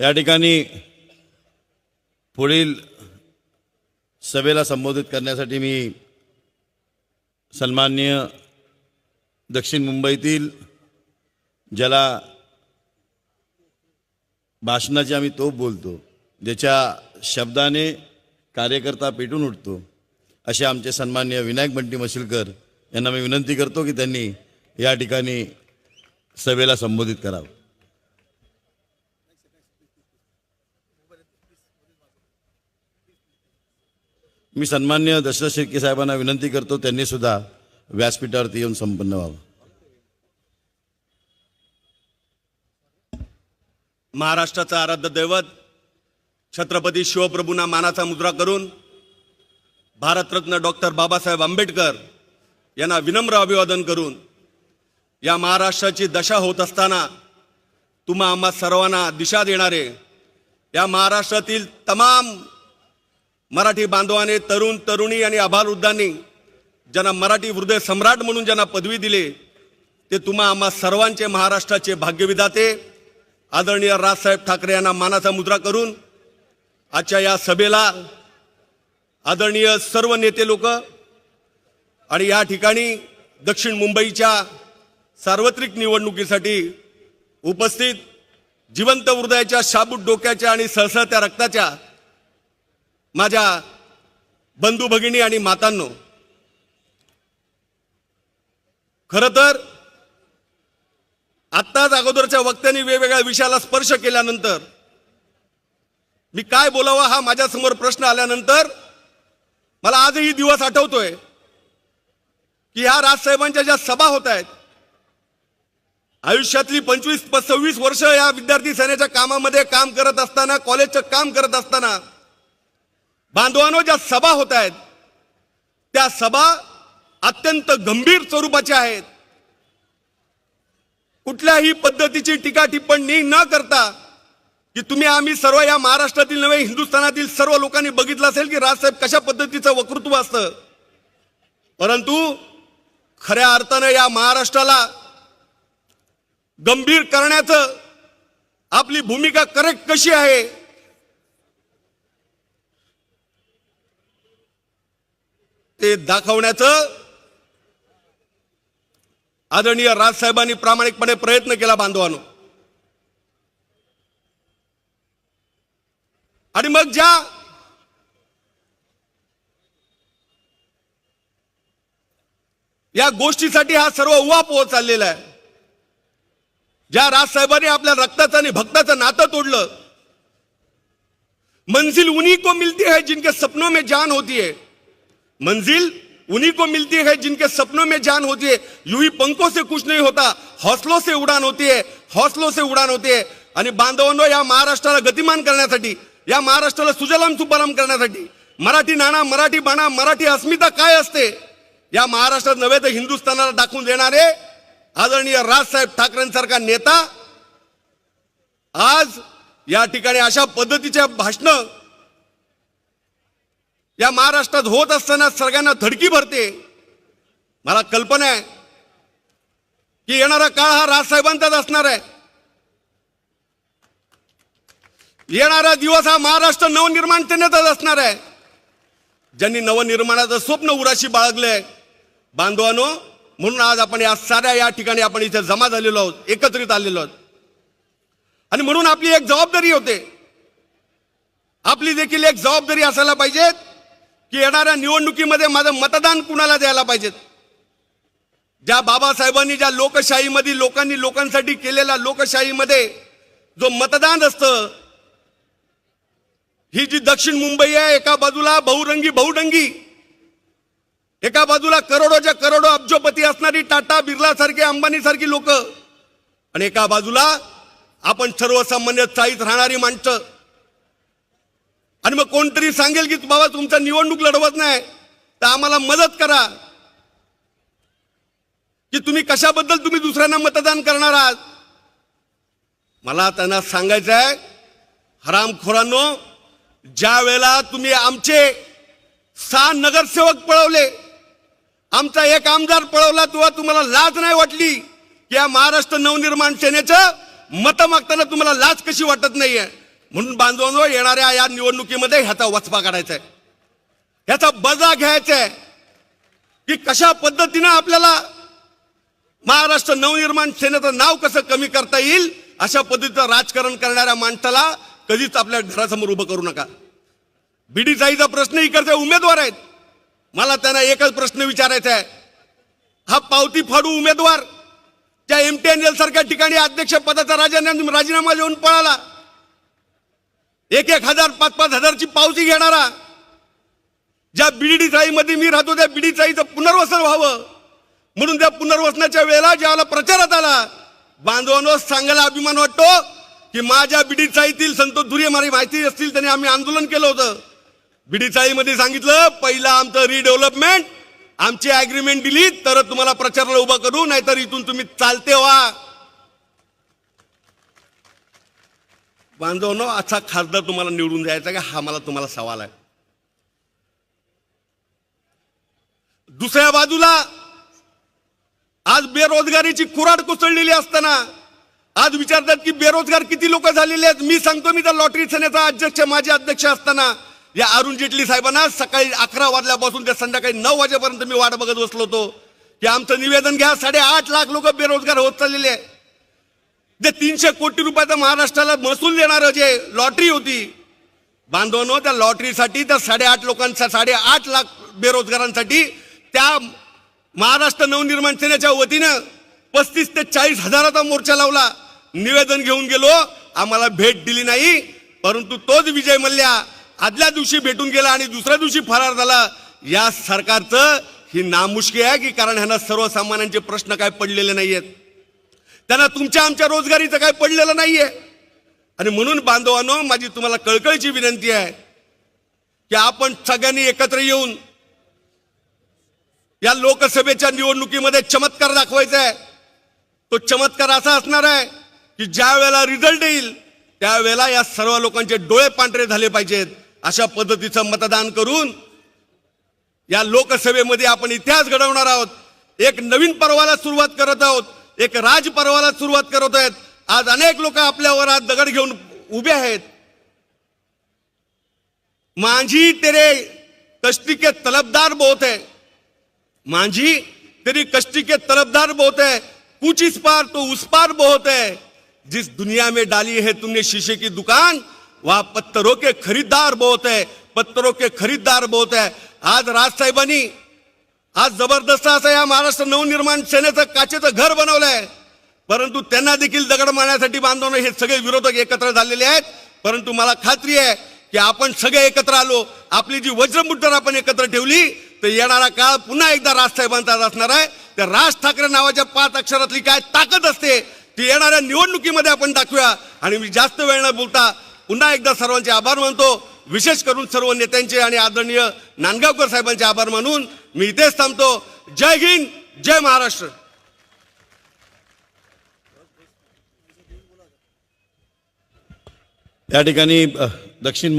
या ठिकाणी पुढील सभेला संबोधित करण्यासाठी मी सन्माननीय दक्षिण मुंबईतील ज्याला भाषणाची आम्ही तोप बोलतो ज्याच्या शब्दाने कार्यकर्ता पेटून उठतो असे आमचे सन्माननीय विनायक बंटी मशिलकर यांना मी विनंती करतो की त्यांनी या ठिकाणी सभेला संबोधित करावं. मी सन्मान्य दशरथ शिर्के साहेबांना विनंती करतो त्यांनी सुद्धा व्यासपीठावरती येऊन संपन्न व्हावं. महाराष्ट्राचं आराध्य दैवत छत्रपती शिवप्रभूंना मानाचा मुद्रा करून भारतरत्न डॉक्टर बाबासाहेब आंबेडकर यांना विनम्र अभिवादन करून या महाराष्ट्राची दशा होत असताना तुम्हा आम्हा सर्वांना दिशा देणारे या महाराष्ट्रातील तमाम मराठी बांधवाने तरुण तरुणी आणि आभारवृद्धांनी ज्यांना मराठी हृदय सम्राट म्हणून ज्यांना पदवी दिले ते तुम्हा आम्हा सर्वांचे महाराष्ट्राचे भाग्यविधाते. आदरणीय राजसाहेब ठाकरे यांना मानाचा मुद्रा करून आजच्या या सभेला आदरणीय सर्व नेते लोक आणि या ठिकाणी दक्षिण मुंबईच्या सार्वत्रिक निवडणुकीसाठी उपस्थित जिवंत हृदयाच्या शाबूत डोक्याच्या आणि सळसळत्या रक्ताच्या माझ्या बंधू भगिनी आणि मातांनो खर तर आत्ताच अगोदरच्या वक्त्यांनी वेगवेगळ्या विषयाला स्पर्श केल्यानंतर मी काय बोलावं हा माझ्यासमोर प्रश्न आल्यानंतर मला आजही दिवस आठवतोय की ह्या राजसाहेबांच्या ज्या सभा होत आहेत आयुष्यातली पंचवीस प- सव्वीस वर्ष या विद्यार्थी सेनेच्या कामामध्ये काम करत असताना कॉलेजचं काम करत असताना बांधवांनो ज्या सभा होत आहेत त्या सभा अत्यंत गंभीर स्वरूपाच्या आहेत. कुठल्याही पद्धतीची टीका टिप्पणी न करता की तुम्ही आम्ही सर्व या महाराष्ट्रातील नव्हे हिंदुस्थानातील सर्व लोकांनी बघितलं असेल की राजसाहेब कशा पद्धतीचं वक्तृत्व असतं. परंतु खऱ्या अर्थानं या महाराष्ट्राला गंभीर करण्याचं आपली भूमिका करेक्ट कशी आहे ते दाखवण्याचं आदरणीय राजसाहेबांनी प्रामाणिकपणे प्रयत्न केला बांधवानो. आणि मग ज्या या गोष्टीसाठी हा सर्व उवा उहापोह चाललेला आहे. ज्या राजसाहेबांनी आपल्या रक्ताचं आणि भक्ताचं नातं तोडलं. मंजिल उन्हीं को मिलती है जिनके सपनों में जान होती है. मंजिल उन्हीं को मिलती है जिनके सपनों में जान होती है। यूं ही पंखों से कुछ नहीं होता हौसलों से उड़ान होती है हौसलों से उड़ान होती है। आणि बांधवांनो या महाराष्ट्राला गतिमान करण्यासाठी या महाराष्ट्राला सुजलाम सुफलाम करण्यासाठी मराठी नाणा मराठी बाणा मराठी अस्मिता काय असते या महाराष्ट्रात नव्हे तर हिंदुस्थानाला दाखवून देणारे आदरणीय राजसाहेब ठाकरेंसारखा नेता. आज या ठिकाणी अशा पद्धतीच्या भाषणं या महाराष्ट्रात होत असताना सगळ्यांना धडकी भरते. मला कल्पना आहे की येणारा काळ हा राजसाहेबांचाच असणार आहे. येणारा दिवस हा महाराष्ट्र नवनिर्माण सेनेचाच असणार आहे. ज्यांनी नवनिर्माणाचं स्वप्न उराशी बाळगलंय बांधवानो म्हणून आज आपण या साऱ्या या ठिकाणी आपण इथे जमा झालेलो आहोत एकत्रित आलेलो आहोत. आणि म्हणून आपली एक जबाबदारी होते. आपली देखील एक जबाबदारी असायला पाहिजे की येणाऱ्या निवडणुकीमध्ये माझं मतदान कुणाला द्यायला पाहिजेत? ज्या बाबासाहेबांनी ज्या लोकशाहीमध्ये लोकांनी लोकांसाठी केलेल्या लोकशाहीमध्ये जो मतदान असतं ही जी दक्षिण मुंबई आहे एका बाजूला बहुरंगी बहुडंगी एका बाजूला करोडोच्या करोडो अब्जोपती असणारी टाटा बिर्ला सारखी अंबानी सारखी लोक आणि एका बाजूला आपण सर्वसामान्य चाळीत राहणारी माणसं आणि मग कोणतरी सांगेल की बाबा तुमचा निवडणूक लढवत नाही तर आम्हाला मदत करा. की तुम्ही कशाबद्दल तुम्ही दुसऱ्यांना मतदान करणार आहात? मला त्यांना सांगायचं आहे हरामखोरांनो ज्या वेळेला तुम्ही आमचे सहा नगरसेवक पळवले आमचा एक आमदार पळवला तेव्हा तुम्हाला लाज नाही वाटली की या महाराष्ट्र नवनिर्माण सेनेचं मतं मागताना तुम्हाला लाज कशी वाटत नाहीये? म्हणून बांधवांवर येणाऱ्या या निवडणुकीमध्ये ह्याचा वचपा काढायचा आहे. ह्याचा बजा घ्यायचा आहे. की कशा पद्धतीनं आपल्याला महाराष्ट्र नवनिर्माण सेनेचं नाव कसं कमी करता येईल अशा पद्धतीचं राजकारण करणाऱ्या माणसाला कधीच आपल्या घरासमोर उभं करू नका. बीडीचाईचा प्रश्न इकडचे उमेदवार आहेत. मला त्यांना एकच प्रश्न विचारायचा आहे. हा पावती फाडू उमेदवार त्या एम टी एन एल सारख्या ठिकाणी अध्यक्ष पदाचा राजीनामा देऊन पळाला. एक एक हजार पाच पाच हजारची पावती घेणारा. ज्या बीडी चाळीमध्ये मी राहतो त्या बीडी चाळीचं पुनर्वसन व्हावं. म्हणून त्या पुनर्वसनाच्या वेळेला ज्याला प्रचारात आला बांधवांनो सांगायला अभिमान वाटतो की माझ्या बीडी चाळीतील संतोष धुरे मला माहिती असतील त्यांनी आम्ही आंदोलन केलं होतं. बीडी चाळीमध्ये सांगितलं पहिलं आमचं रिडेव्हलपमेंट आमची अग्रीमेंट दिली तर तुम्हाला प्रचाराला उभा करू नाहीतर इथून तुम्ही चालते व्हा. बांधवनो असा खासदार तुम्हाला निवडून द्यायचा का हा मला तुम्हाला सवाल आहे. दुसऱ्या बाजूला आज बेरोजगारीची कुराड कोसळलेली असताना आज विचारतात की बेरोजगार किती लोक झालेले आहेत? मी सांगतो मी त्या लॉटरी सेनेचा अध्यक्ष माझे अध्यक्ष असताना या अरुण जेटली साहेबांना सकाळी अकरा वाजल्यापासून ते संध्याकाळी नऊ वाजेपर्यंत मी वाट बघत बसलो होतो की आमचं निवेदन घ्या साडेआठ लाख लोक बेरोजगार होत चाललेले आहे जे तीनशे कोटी रुपयाचं महाराष्ट्राला महसूल देणारं जे लॉटरी होती बांधवांनो त्या लॉटरीसाठी त्या साडेआठ लोकांचा साडेआठ लाख बेरोजगारांसाठी त्या महाराष्ट्र नवनिर्माण सेनेच्या वतीनं पस्तीस ते चाळीस हजाराचा मोर्चा लावला. निवेदन घेऊन गेलो. आम्हाला भेट दिली नाही. परंतु तोच विजय मल्ल्या आदल्या दिवशी भेटून गेला आणि दुसऱ्या दिवशी फरार झाला. या सरकारचं ही नामुष्की आहे की कारण ह्यांना सर्वसामान्यांचे प्रश्न काय पडलेले नाही आहेत त्यांना तुमच्या आमच्या रोजगारीचं काय पडलेलं नाहीये. आणि म्हणून बांधवांनो माझी तुम्हाला कळकळीची विनंती आहे की आपण सगळ्यांनी एकत्र येऊन या लोकसभेच्या निवडणुकीमध्ये चमत्कार दाखवायचा आहे. तो चमत्कार असा असणार आहे की ज्या वेळेला रिझल्ट येईल त्यावेळेला या सर्व लोकांचे डोळे पांढरे झाले पाहिजेत. अशा पद्धतीचं मतदान करून या लोकसभेमध्ये आपण इतिहास घडवणार आहोत. एक नवीन पर्वाला सुरुवात करत आहोत. एक राज पर्वाला सुरुवात करत आहेत. आज अनेक लोक आपल्यावर आज दगड घेऊन उभे आहेत. माझी तेरे कष्टी के तलबदार बहुत है. माझी तेरी कष्टी के तलबदार बहुत है. कुछ इस पार तो उस पार बहुत है. जिस दुनिया में डाली है तुमने शीशे की दुकान वहां पत्थरों के खरीदार बहुत है. पत्थरों के खरीदार बहुत है. आज राजसाहेबांनी आज जबरदस्त असं या महाराष्ट्र नवनिर्माण सेनेचं काचेचं घर बनवलंय. परंतु त्यांना देखील दगड मारण्यासाठी बांधवणं हे सगळे विरोधक एकत्र झालेले आहेत. परंतु मला खात्री आहे की आपण सगळे एकत्र आलो आपली जी वज्रमुठ्ठर आपण एकत्र ठेवली तर येणारा काळ पुन्हा एकदा राजसाहेबांचा असणार आहे. त्या राज ठाकरे नावाच्या पाच अक्षरातली काय ताकद असते ती येणाऱ्या निवडणुकीमध्ये आपण दाखवूया. आणि मी जास्त वेळ न बोलता पुन्हा एकदा सर्वांचे आभार मानतो. विशेष करून सर्व नेत्यांचे आणि आदरणीय नांदगावकर साहेबांचे आभार मानून मी इथेच थांबतो. जय हिंद जय महाराष्ट्र. या ठिकाणी दक्षिण मुंबई